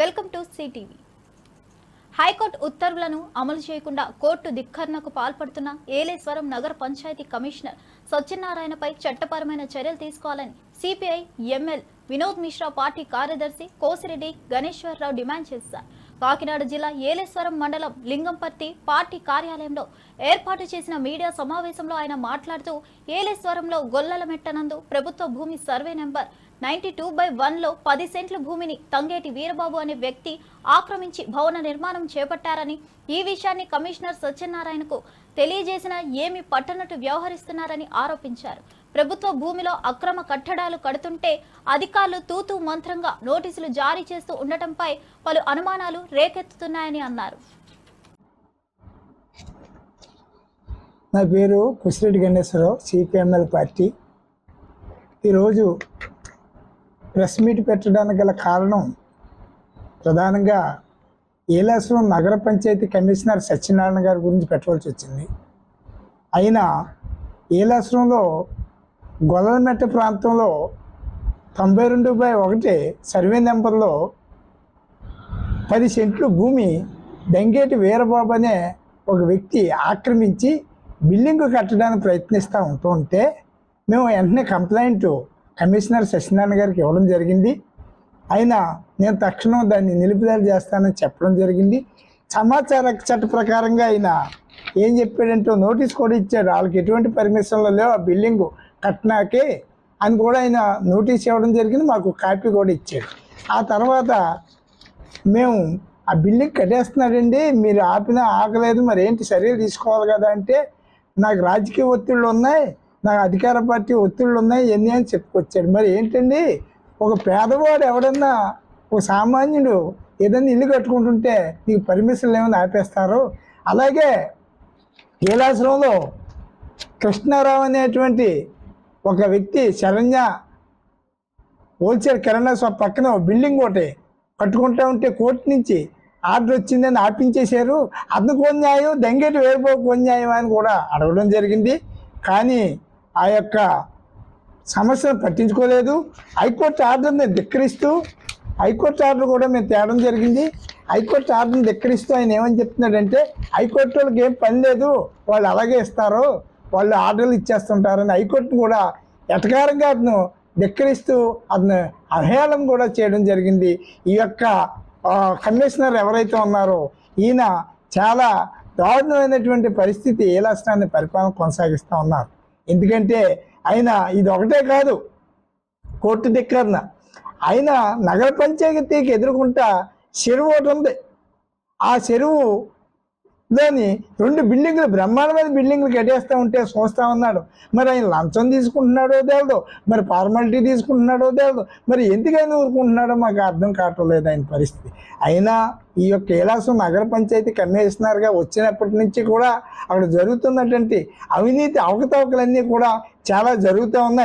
Welcome to CTV. High court ఉత్తర్వులను అమలు చేయకుండా కోర్టు ధిక్కరణకు పాల్పడుతున్న ఏలేశ్వరం నగర పంచాయతీ కమిషనర్ సత్యనారాయణపై చట్టపరమైన చర్యలు తీసుకోవాలని CPI ML Vinod Mishra party కార్యదర్శి కోసిరెడ్డి గణేశ్వరరావు డిమాండ్ చేశారు. కాకినాడ జిల్లా ఏలేశ్వరం మండలం లింగంపర్తి పార్టీ కార్యాలయంలో ఏర్పాటు చేసిన మీడియా సమావేశంలో ఆయన మాట్లాడుతూ ఏలేశ్వరంలో గొల్లల మెట్టనందు ప్రభుత్వ భూమి survey number ninety two by వన్లో పది సెంట్ల భూమిని తంగేటి వీరబాబు అనే వ్యక్తి ఆక్రమించి భవన నిర్మాణం చేపట్టారని ఈ విషయాన్ని కమిషనర్ సత్యనారాయణకు తెలియజేసినా ఏమి పట్టనట్టు వ్యవహరిస్తున్నారని ఆరోపించారు. ప్రభుత్వ భూమిలో అక్రమ కట్టడాలు కడుతుంటే అధికారులు తూతూ మంత్రంగా నోటీసులు జారీ చేస్తూ ఉండటంపై పలు అనుమానాలు రేకెత్తుతున్నాయని అన్నారు. నా పేరు కుసిరెడ్డి గణేశ్వరరావు సిపిఎంఎల్ పార్టీ. ఈరోజు ప్రెస్ మీట్ పెట్టడానికి గల కారణం ప్రధానంగా ఏలాశ్వరం నగర పంచాయతీ కమిషనర్ సత్యనారాయణ గారి గురించి పెట్టవలసి వచ్చింది. అయినా ఏలాశ్వరంలో గొల్లమెట్ట ప్రాంతంలో తొంభై రెండు బై ఒకటి సర్వే నెంబర్లో పది సెంట్లు భూమి దంగేటి వీరబాబు అనే ఒక వ్యక్తి ఆక్రమించి బిల్డింగ్ కట్టడానికి ప్రయత్నిస్తూ ఉంటూ ఉంటే మేము వెంటనే కంప్లైంట్ కమిషనర్ సత్యనారాయణ గారికి ఇవ్వడం జరిగింది. అయినా నేను తక్షణం దాన్ని నిలుపుదల చేస్తానని చెప్పడం జరిగింది. సమాచార చట్ట ప్రకారంగా ఆయన ఏం చెప్పాడంటే నోటీస్ కూడా ఇచ్చాడు. వాళ్ళకి ఎటువంటి పర్మిషన్లు లేవు. ఆ బిల్డింగ్ కట్టినాకే అని కూడా ఆయన నోటీస్ ఇవ్వడం జరిగింది. మాకు కాపీ కూడా ఇచ్చాడు. ఆ తర్వాత మేము ఆ బిల్డింగ్ కట్టేస్తున్నాడండి. మీరు ఆపినా ఆగలేదు. మరి ఏంటి చర్యలు తీసుకోవాలి కదా అంటే నాకు రాజకీయ ఒత్తిళ్ళు ఉన్నాయి. నాకు అధికార పార్టీ ఒత్తిళ్ళు ఉన్నాయి. ఎన్ని అని చెప్పుకొచ్చాడు. మరి ఏంటండి? ఒక పేదవాడు ఎవడన్నా ఒక సామాన్యుడు ఏదైనా ఇల్లు కట్టుకుంటుంటే నీకు పర్మిషన్లు ఏమైనా ఆపేస్తారు. అలాగే కైలాసంలో కృష్ణారావు అనేటువంటి ఒక వ్యక్తి శరణ్య హోల్సేల్ కిరాణా షాప్ పక్కన బిల్డింగ్ ఒకటి కట్టుకుంటా ఉంటే కోర్టు నుంచి ఆర్డర్ వచ్చిందని ఆపించేశారు. అందుకు న్యాయం దంగేటి వేరుపోకు న్యాయం అని కూడా అడగడం జరిగింది. కానీ ఆ యొక్క సమస్యను పట్టించుకోలేదు. హైకోర్టు ఆర్డర్ని ధిక్కరిస్తూ హైకోర్టు ఆర్డర్ కూడా మేము తేవడం జరిగింది. హైకోర్టు ఆర్డర్ని ధిక్కరిస్తూ ఆయన ఏమని చెప్తున్నాడంటే హైకోర్టు వాళ్ళకి ఏం పని లేదు. వాళ్ళు అలాగే ఇస్తారు. వాళ్ళు ఆర్డర్లు ఇచ్చేస్తుంటారని. హైకోర్టును కూడా ఎటకారంగా అతను ధిక్కరిస్తూ అతను అవహేళన కూడా చేయడం జరిగింది. ఈ యొక్క కమిషనర్ ఎవరైతే ఉన్నారో ఈయన చాలా దారుణమైనటువంటి పరిస్థితి ఏ రాష్ట్రాన్ని పరిపాలన కొనసాగిస్తూ ఉన్నారు. ఎందుకంటే ఆయన ఇది ఒకటే కాదు. కోర్టు ధిక్కరణ. ఆయన నగర పంచాయతీకి ఎదుర్కొంటా చెరువు ఒకటి ఉంది. ఆ చెరువు దాన్ని రెండు బిల్డింగ్లు బ్రహ్మాండమైన బిల్డింగ్లు కట్టేస్తూ ఉంటే చూస్తూ ఉన్నాడు. మరి ఆయన లంచం తీసుకుంటున్నాడో తెలియదు మరి ఫార్మాలిటీ తీసుకుంటున్నాడో తెలియదు మరి ఎందుకైనా ఊరుకుంటున్నాడో మాకు అర్థం కావటం లేదు ఆయన పరిస్థితి. అయినా ఈ యొక్క కైలాసం నగర పంచాయతీ కమిషనర్గా వచ్చినప్పటి నుంచి కూడా అక్కడ జరుగుతున్నటువంటి అవినీతి అవకతవకలన్నీ కూడా చాలా జరుగుతూ ఉన్నాయి.